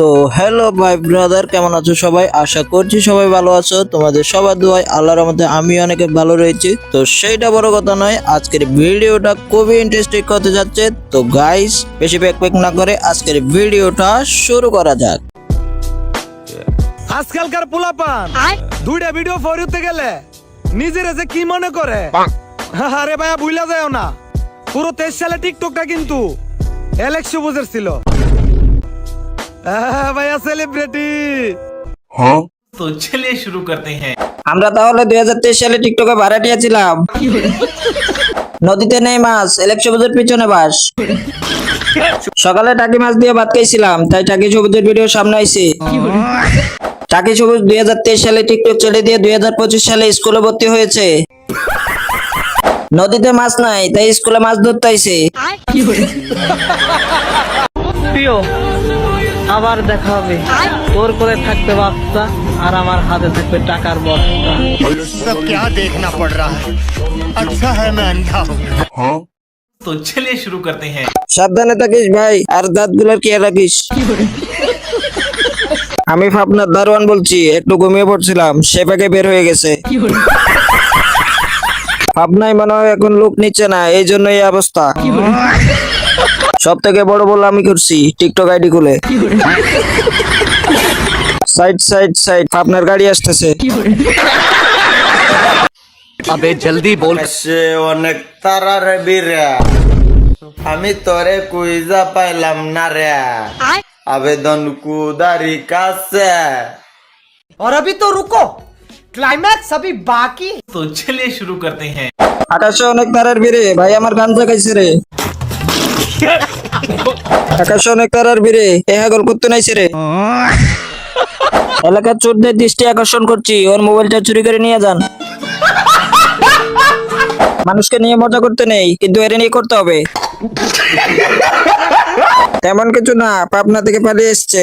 তো হ্যালো ভাই ব্রাদার কেমন আছো সবাই? আশা করছি সবাই ভালো আছো। তোমাদের সবার দোয়ায় আল্লাহর মধ্যে আমি অনেক ভালো রয়েছি। তো সেইটা বড় কথা নয় আজকের ভিডিওটা খুবই ইন্টারেস্টিং হতে যাচ্ছে। তো গাইস বেশি প্যাক প্যাক না করে আজকের ভিডিওটা শুরু করা যাক। আজকালকার পোলাপান দুইটা ভিডিও ফরিতে গেলে নিজের যে কি মনে করে? আরে ভাইয়া ভুলা যায় না। পুরো তেইশ সালে টিকটকটা কিন্তু অ্যালেক্স বুঝের ছিল ভাইয়া সেলিব্রিটি হ্যাঁ? তো চলে শুরু করতে হ্যাঁ। আমরা তাহলে দুই হাজার তেইশ সালে টিকটকে ভাড়াটিয়া ছিলাম। নদীতে নেই মাছ এলেপ পিছনে বাস। সকালে টাকি মাছ দিয়ে ভাত খাইছিলাম তাই টাকি সবুজের ভিডিও সামনে আইছে। টাকি সবুজ দুই হাজার তেইশ সালে টিকটক ছেড়ে দিয়ে দুই হাজার পঁচিশ সালে স্কুলে ভর্তি হয়েছে। নদীতে মাছ নাই তাই স্কুলে মাছ ধরতে আইছে। আবার দেখা হবে তোর করে থাকবে বাচ্চা আর আমার হাতে থাকবে টাকার বস্তা सब क्या देखना पड़ रहा है अच्छा है मैं अंधा हूँ तो चलिए शुरू करते हैं সাবধানে থাকিস ভাই আর দাঁত গুলার কি রাখিস আমি আপনার দারোয়ান বলছি একটু ঘুমিয়ে পড়ছিলাম সে পাকে বের হয়ে গেছে পাবনায় মনে হয় এখন লোক নিচ্ছে না এই জন্য এই অবস্থা সব থেকে বড় বল আমি করছি টিকটক আইডি খুলে সাইড সাইড সাইড আপনার গাড়ি আসতেছে अबे जल्दी बोल সে অনেক তারা রে বিরা আমি তোরে কুইজা পাইলাম না রে আবেদন কুদারি কাছে और अभी तो रुको ক্লাইম্যাক্স সবই বাকি তো চলে শুরু করতে হ্যাঁ আকাশে অনেক তারার ভিড়ে ভাই আমার গামছা খাইছে রে। আকাশে অনেক তারার ভিড়ে এ হাগল করতে নাইছে রে। এলাকার চোরদের দৃষ্টি আকর্ষণ করছি ওর মোবাইলটা চুরি করে নিয়ে যান। মানুষকে নিয়ে মজা করতে নেই কিন্তু এর নিয়ে করতে হবে। তেমন কিছু না পাবনা থেকে পালিয়ে এসছে।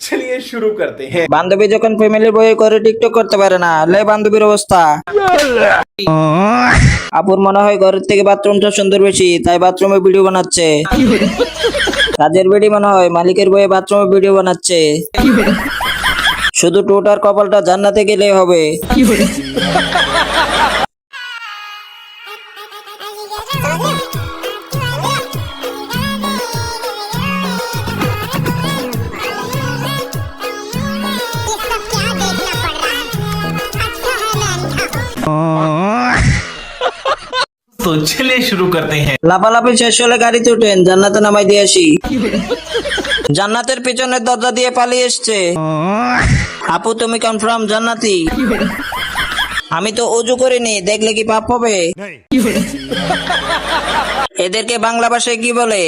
চলিয়ে শুরু করতে হ্যাঁ। বান্ধবী যখন ফ্যামিলির বয়ে করে টিকটক করতে পারে না লে বান্ধবীর অবস্থা। আপুর মনে হয় ঘরের থেকে বাথরুমটা সুন্দর বেশি তাই বাথরুমে ভিডিও বানাচ্ছে। কাজের বেডি মনে হয় মালিকের বয়ে বাথরুমে ভিডিও বানাচ্ছে। শুধু টোটার কপালটা জান্নাতে গেলে হবে। কি তো চলে শুরু করতে হ্যাঁ লাফালাফি শেষ হলে গাড়িতে উঠেন, জান্নাতে নামাই দিয়ে আসি। জান্নাতের পিছনের দরজা দিয়ে পালিয়ে এসছে। আপু, তুমি কনফার্ম জান্নাতি। আমি তো অজু করিনি, দেখলে কি পাপ হবে? এদেরকে বাংলা ভাষায় কি বলে?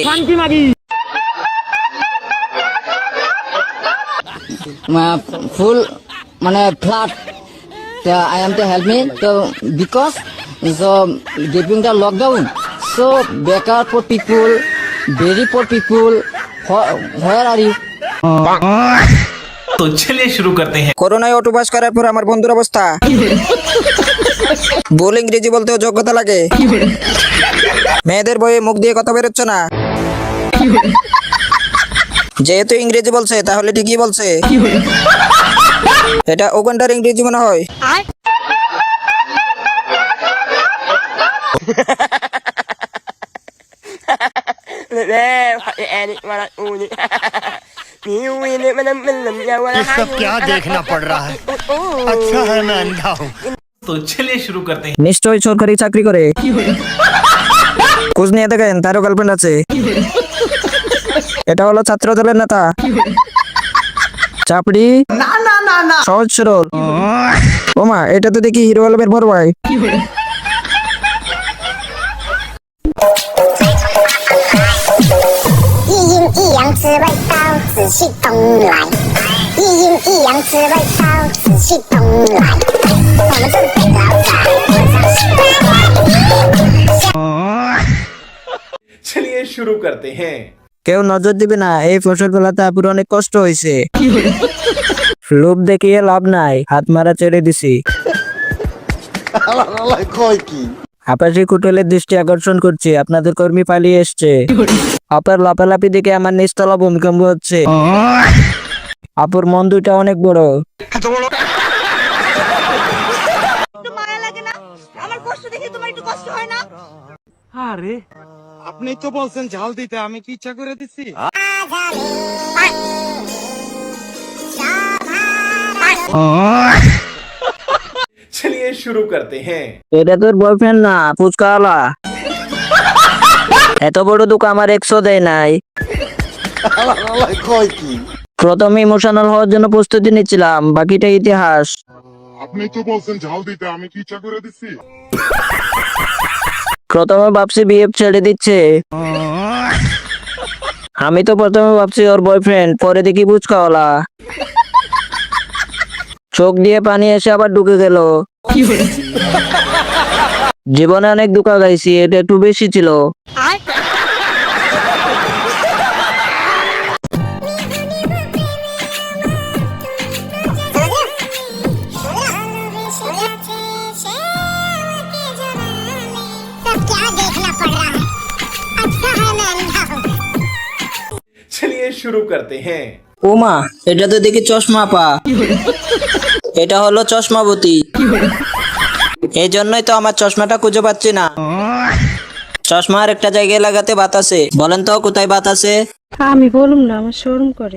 ফুল মানে flat. I am to help me to, because the during the lockdown so বেকার poor people, very poor people, where are you? তো চলিয়ে শুরু করতে হ্যাঁ করোনায় অটোপাস করার পর আমার বন্ধুর অবস্থা বল ইংরেজি বলতেও যোগ্যতা লাগে মেয়েদের বইয়ে মুখ দিয়ে কথা বেরোচ্ছ না যেহেতু ইংরেজি বলছে তাহলে ঠিকই বলছে এটা ওখানটার ইংরেজি মনে হয় ये सब क्या देखना पड़ रहा है अच्छा है मैं अंधा हूँ तो चलिए शुरू करते हैं নিশ্চয়ই সরকারি চাকরি করে খোঁজ নিয়ে দেখেন তারও গার্লফ্রেন্ড আছে এটা হলো ছাত্র দলের নেতা চাপড়ি না না না না সহজ সরল ওমা এটা তো দেখি হিরো আলমের ভর ভাই चलिए शुरू करते हैं কেউ নজর দিবে না এই ফসল ফলাতে আপুর অনেক কষ্ট হয়েছে লোভ দেখিয়ে লাভ নাই হাত মারা ছেড়ে দিছি। আপাশি কুটলের দৃষ্টি আকর্ষণ করছি আপনাদের কর্মী পালিয়ে এসছে। আপার লাফালাফি দেখে আমার নিস্তলা ভূমিকম্প হচ্ছে। আপুর মন দুইটা অনেক বড়। মায়া লাগে না? আমার কষ্ট দেখে তোমার একটু কষ্ট হয় না? আরে। আপনি তো বলছেন ঝাল দিতে আমি কি ইচ্ছা করে দিছি? চলিয়ে শুরু করতে হ্যাঁ। এটা তোর বয়ফ্রেন্ড না ফুচকাওয়ালা। এত বড় দুঃখ আমার একশো দেয় নাই। প্রথমে ইমোশনাল হওয়ার জন্য প্রস্তুতি নিচ্ছিলাম বাকিটা ইতিহাস। আপনি তো বলছেন ঝাল দিতে আমি কি ইচ্ছা করে দিছি? প্রথমে ভাবছি বিয়ে ছেড়ে দিচ্ছে। আমি তো প্রথমে ভাবছি ওর বয়ফ্রেন্ড পরে দেখি বুঝকাওয়ালা চোখ দিয়ে পানি এসে আবার ঢুকে গেল। জীবনে অনেক দুঃখা গাইছি, এটা একটু বেশি ছিল। क्या देखना पड़ रहा है अच्छा है मैं अंधा हूँ चलिए शुरू करते हैं ওমা এটা তো দেখি চশমা পা এটা হলো চশমাবতী এই জন্যই তো আমার চশমাটা খুঁজে পাচ্ছি না চশমা আর একটা জায়গায় লাগাতে বাতাসে বলেন তো কোথায় বাতাসে আমি বলুম না আমার শরম করে